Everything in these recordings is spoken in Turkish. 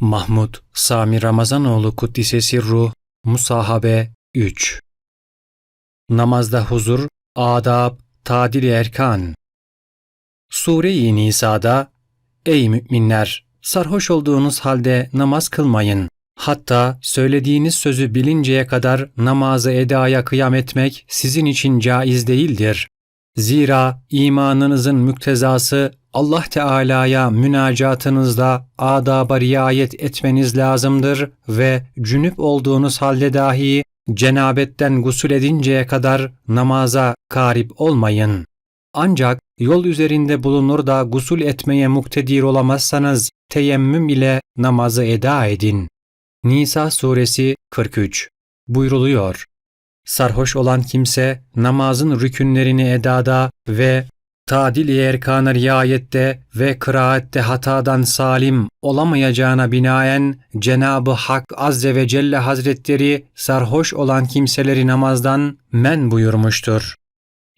Mahmud Sami Ramazanoğlu Kuddisesi Ruh Musahabe 3 Namazda huzur, adab, tadil erkan. Sure-i Nisa'da Ey müminler! Sarhoş olduğunuz halde namaz kılmayın. Hatta söylediğiniz sözü bilinceye kadar namazı edaya kıyam etmek sizin için caiz değildir. Zira imanınızın müktezası Allah Teala'ya münacatınızda adaba riayet etmeniz lazımdır ve cünüp olduğunuz halde dahi cenabetten gusül edinceye kadar namaza karip olmayın. Ancak yol üzerinde bulunur da gusül etmeye muktedir olamazsanız teyemmüm ile namazı eda edin. Nisa suresi 43 buyruluyor. Sarhoş olan kimse namazın rükünlerini edada ve tadil-i erkana riayette ve kıraette hatadan salim olamayacağına binaen Cenabı Hak Azze ve Celle Hazretleri sarhoş olan kimseleri namazdan men buyurmuştur.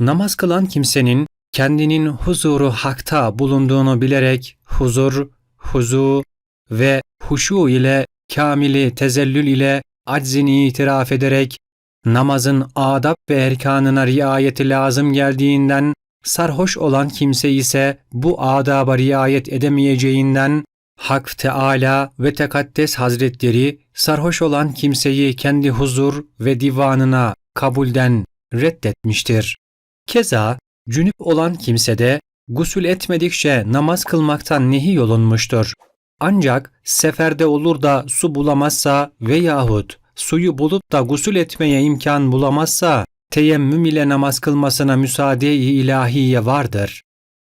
Namaz kılan kimsenin kendinin huzuru hakta bulunduğunu bilerek huzur, huzu ve huşu ile kamili tezellül ile aczini itiraf ederek namazın adab ve erkanına riayeti lazım geldiğinden sarhoş olan kimse ise bu adaba riayet edemeyeceğinden Hak Teala ve Tekaddes Hazretleri sarhoş olan kimseyi kendi huzur ve divanına kabulden reddetmiştir. Keza cünüp olan kimse de gusül etmedikçe namaz kılmaktan nehi yolunmuştur. Ancak seferde olur da su bulamazsa veyahut suyu bulup da gusül etmeye imkan bulamazsa teyemmüm ile namaz kılmasına müsaade-i ilahiye vardır.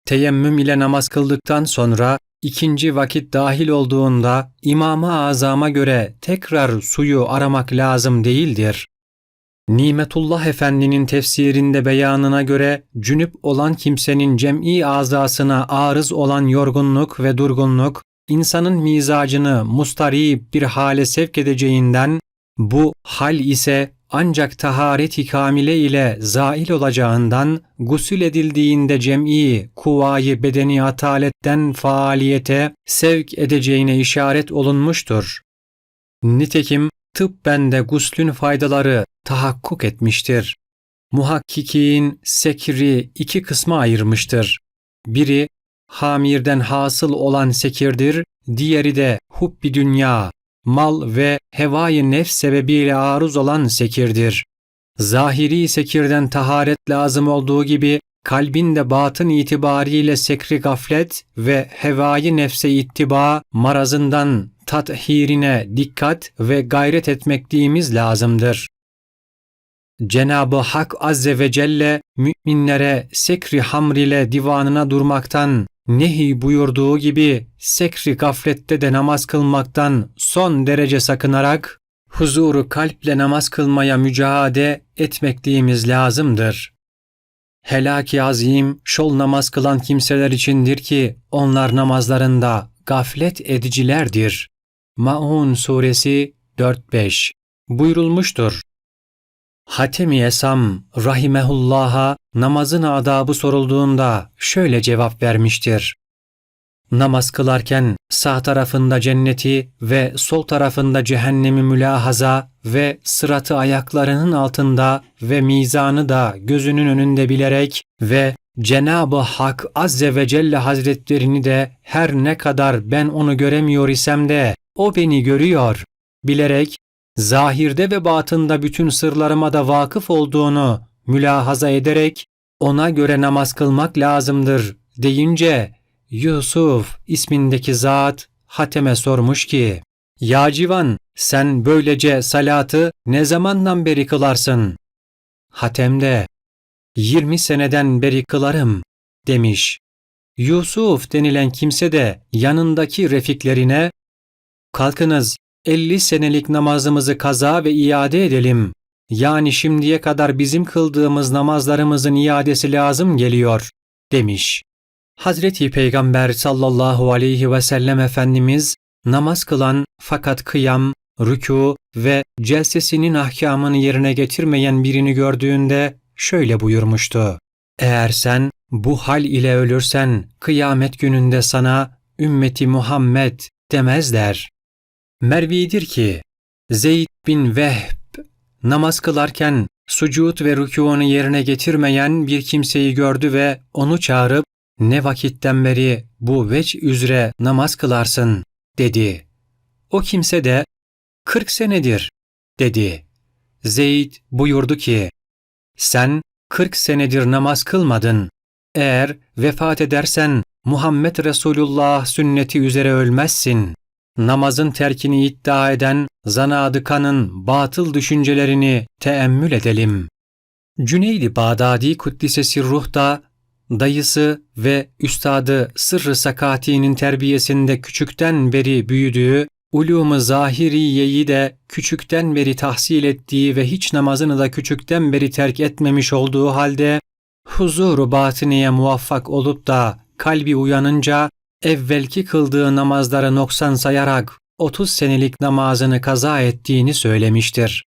Teyemmüm ile namaz kıldıktan sonra ikinci vakit dahil olduğunda İmam-ı Azam'a göre tekrar suyu aramak lazım değildir. Nimetullah Efendi'nin tefsirinde beyanına göre cünüp olan kimsenin cem'i azasına arız olan yorgunluk ve durgunluk insanın mizacını mustarip bir hale sevk edeceğinden bu hal ise ancak taharet-i kamile ile zail olacağından gusül edildiğinde cem'i kuvayı bedeni ataletten faaliyete sevk edeceğine işaret olunmuştur. Nitekim tıbben de guslün faydaları tahakkuk etmiştir. Muhakkikin sekri iki kısma ayırmıştır. Biri hamirden hasıl olan sekirdir, diğeri de hubbi dünya, mal ve hevai nefs sebebiyle aruz olan sekirdir. Zahiri sekirden taharet lazım olduğu gibi kalbin de batın itibariyle sekri gaflet ve hevai nefse ittiba marazından tathirine dikkat ve gayret etmekliğimiz lazımdır. Cenabı Hak Azze ve Celle müminlere sekri hamr ile divanına durmaktan nehi buyurduğu gibi sekri gaflette de namaz kılmaktan son derece sakınarak huzuru kalple namaz kılmaya mücadele etmekliğimiz lazımdır. Helaki azim şol namaz kılan kimseler içindir ki onlar namazlarında gaflet edicilerdir. Maun suresi 4-5 buyurulmuştur. Hatemi Esam rahimehullah'a namazın adabı sorulduğunda şöyle cevap vermiştir. Namaz kılarken sağ tarafında cenneti ve sol tarafında cehennemi mülahaza ve sıratı ayaklarının altında ve mizanı da gözünün önünde bilerek ve Cenab-ı Hak Azze ve Celle Hazretlerini de her ne kadar ben onu göremiyor isem de o beni görüyor bilerek zahirde ve batında bütün sırlarıma da vakıf olduğunu mülahaza ederek ona göre namaz kılmak lazımdır deyince Yusuf ismindeki zat Hatem'e sormuş ki Ya civan sen böylece salatı ne zamandan beri kılarsın? Hatem de 20 seneden beri kılarım demiş. Yusuf denilen kimse de yanındaki refiklerine kalkınız 50 senelik namazımızı kaza ve iade edelim. Yani şimdiye kadar bizim kıldığımız namazlarımızın iadesi lazım geliyor, demiş. Hazreti Peygamber sallallahu aleyhi ve sellem Efendimiz, namaz kılan fakat kıyam, rükû ve celsesinin ahkamını yerine getirmeyen birini gördüğünde şöyle buyurmuştu. Eğer sen bu hal ile ölürsen kıyamet gününde sana ümmeti Muhammed demezler. Mervidir ki Zeyd bin Vehb namaz kılarken sucud ve rükûnu yerine getirmeyen bir kimseyi gördü ve onu çağırıp ne vakitten beri bu veç üzere namaz kılarsın dedi. O kimse de kırk senedir dedi. Zeyd buyurdu ki sen kırk senedir namaz kılmadın. Eğer vefat edersen Muhammed Resulullah sünneti üzere ölmezsin. Namazın terkini iddia eden zanadıkanın batıl düşüncelerini teemmül edelim. Cüneydi Bağdadi Kuddisesi Ruh da dayısı ve üstadı Sırrı Sakati'nin terbiyesinde küçükten beri büyüdüğü, ulûmu zahiriyeyi de küçükten beri tahsil ettiği ve hiç namazını da küçükten beri terk etmemiş olduğu halde, huzuru batiniye muvaffak olup da kalbi uyanınca evvelki kıldığı namazları noksan sayarak 30 senelik namazını kaza ettiğini söylemiştir.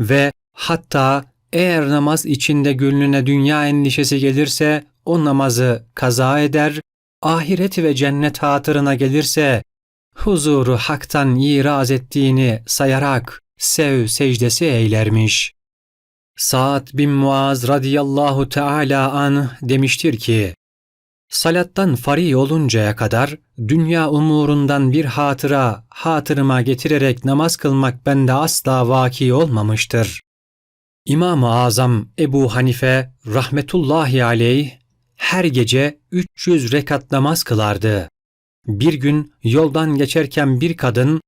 Ve hatta eğer namaz içinde gönlüne dünya endişesi gelirse o namazı kaza eder, ahiret ve cennet hatırına gelirse huzuru haktan iraz ettiğini sayarak sev secdesi eylermiş. Sa'd bin Muaz radıyallahu teala an demiştir ki, Salattan fari oluncaya kadar dünya umurundan bir hatıra hatırıma getirerek namaz kılmak bende asla vaki olmamıştır. İmam-ı Azam Ebu Hanife rahmetullahi aleyh her gece 300 rekat namaz kılardı. Bir gün yoldan geçerken bir kadın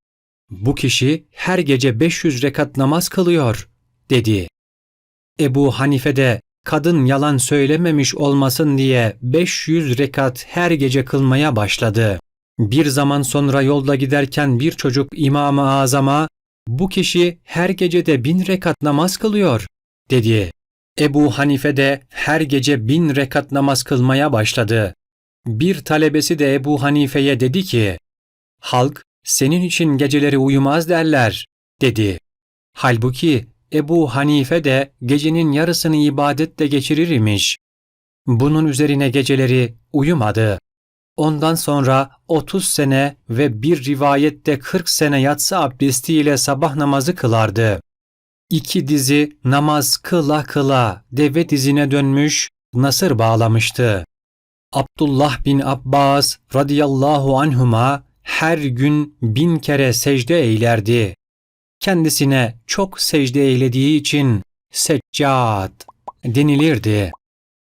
bu kişi her gece 500 rekat namaz kılıyor dedi. Ebu Hanife de kadın yalan söylememiş olmasın diye 500 rekat her gece kılmaya başladı. Bir zaman sonra yolda giderken bir çocuk İmam-ı Azam'a bu kişi her gecede bin rekat namaz kılıyor dedi. Ebu Hanife de her gece bin rekat namaz kılmaya başladı. Bir talebesi de Ebu Hanife'ye dedi ki, halk senin için geceleri uyumaz derler, dedi. Halbuki Ebu Hanife de gecenin yarısını ibadetle geçirir imiş. Bunun üzerine geceleri uyumadı. Ondan sonra 30 sene ve bir rivayette 40 sene yatsı abdestiyle sabah namazı kılardı. İki dizi namaz kıla kıla deve dizine dönmüş, nasır bağlamıştı. Abdullah bin Abbas radıyallahu anhuma her gün bin kere secde eylerdi kendisine çok secde eylediği için Seccat denilirdi.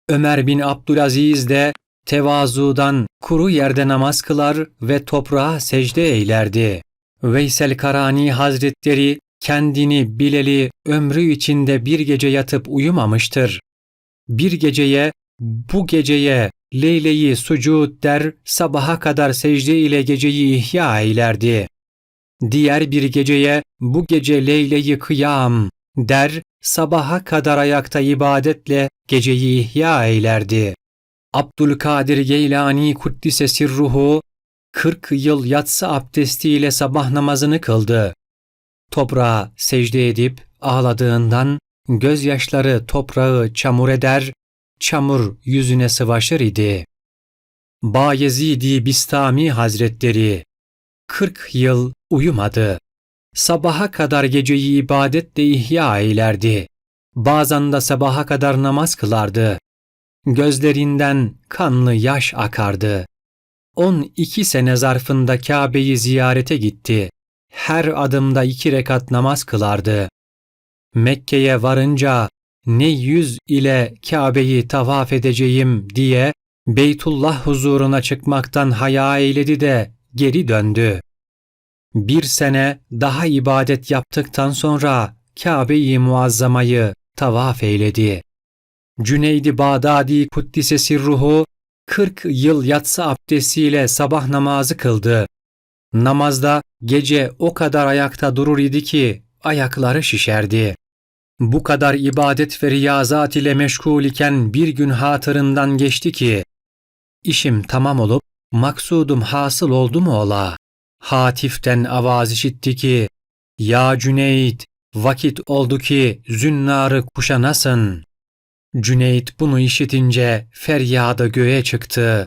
Ömer bin Abdülaziz de tevazudan kuru yerde namaz kılar ve toprağa secde eylerdi. Veysel Karani Hazretleri kendini bileli ömrü içinde bir gece yatıp uyumamıştır. Bir geceye, bu geceye Leyle'yi sucud der, sabaha kadar secde ile geceyi ihya eylerdi. Diğer bir geceye bu gece Leyle-i Kıyam der, sabaha kadar ayakta ibadetle geceyi ihya eylerdi. Abdülkadir Geylani Kuddise Sirruhu 40 yıl yatsı abdestiyle sabah namazını kıldı. Toprağa secde edip ağladığından gözyaşları toprağı çamur eder, çamur yüzüne sıvaşır idi. Bayezidi Bistami Hazretleri 40 yıl uyumadı. Sabaha kadar geceyi ibadetle ihya eylerdi. Bazen de sabaha kadar namaz kılardı. Gözlerinden kanlı yaş akardı. 12 sene zarfında Kabe'yi ziyarete gitti. Her adımda iki rekat namaz kılardı. Mekke'ye varınca ne yüz ile Kabe'yi tavaf edeceğim diye Beytullah huzuruna çıkmaktan haya eyledi de geri döndü. Bir sene daha ibadet yaptıktan sonra Kabe-i Muazzama'yı tavaf eyledi. Cüneydi Bağdadi Kuddisesi ruhu 40 yıl yatsı abdestiyle sabah namazı kıldı. Namazda gece o kadar ayakta durur idi ki ayakları şişerdi. Bu kadar ibadet ve riyazat ile meşgul iken bir gün hatırından geçti ki, işim tamam olup maksudum hasıl oldu mu ola? Hatif'ten avaz işitti ki, Ya Cüneyt, vakit oldu ki zünnarı kuşanasın. Cüneyt bunu işitince feryada göğe çıktı.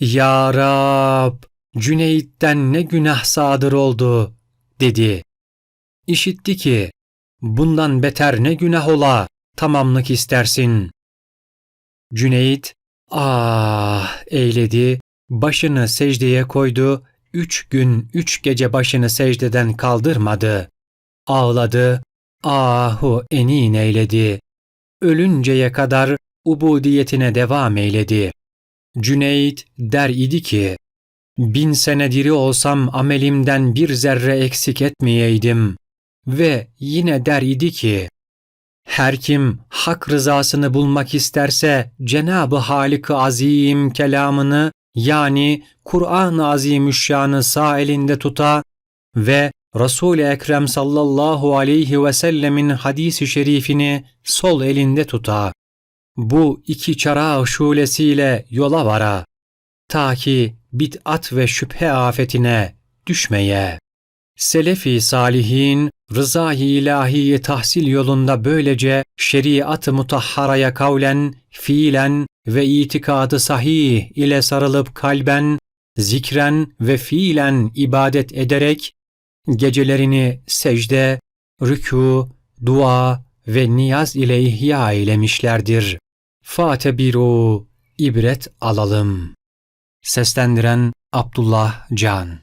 Ya Rab, Cüneyt'ten ne günah sadır oldu, dedi. İşitti ki, bundan beter ne günah ola, tamamlık istersin. Cüneyt, ah eyledi, başını secdeye koydu, üç gün üç gece başını secdeden kaldırmadı. Ağladı, ahu enin eyledi. Ölünceye kadar ubudiyetine devam eyledi. Cüneyt der idi ki, bin sene diri olsam amelimden bir zerre eksik etmeyeydim. Ve yine der idi ki, her kim hak rızasını bulmak isterse Cenab-ı Halik-ı Azim kelamını yani Kur'an-ı Azimüşşan'ı sağ elinde tuta ve Resul-i Ekrem sallallahu aleyhi ve sellemin hadisi şerifini sol elinde tuta. Bu iki çara şulesiyle yola vara. Ta ki bid'at ve şüphe afetine düşmeye. Selefi salihin rızayı ilahiyi tahsil yolunda böylece şeriat-ı mutahharaya kavlen, fiilen ve itikadı sahih ile sarılıp kalben, zikren ve fiilen ibadet ederek gecelerini secde, rükû, dua ve niyaz ile ihya eylemişlerdir. Fatebiru ibret alalım. Seslendiren Abdullah Can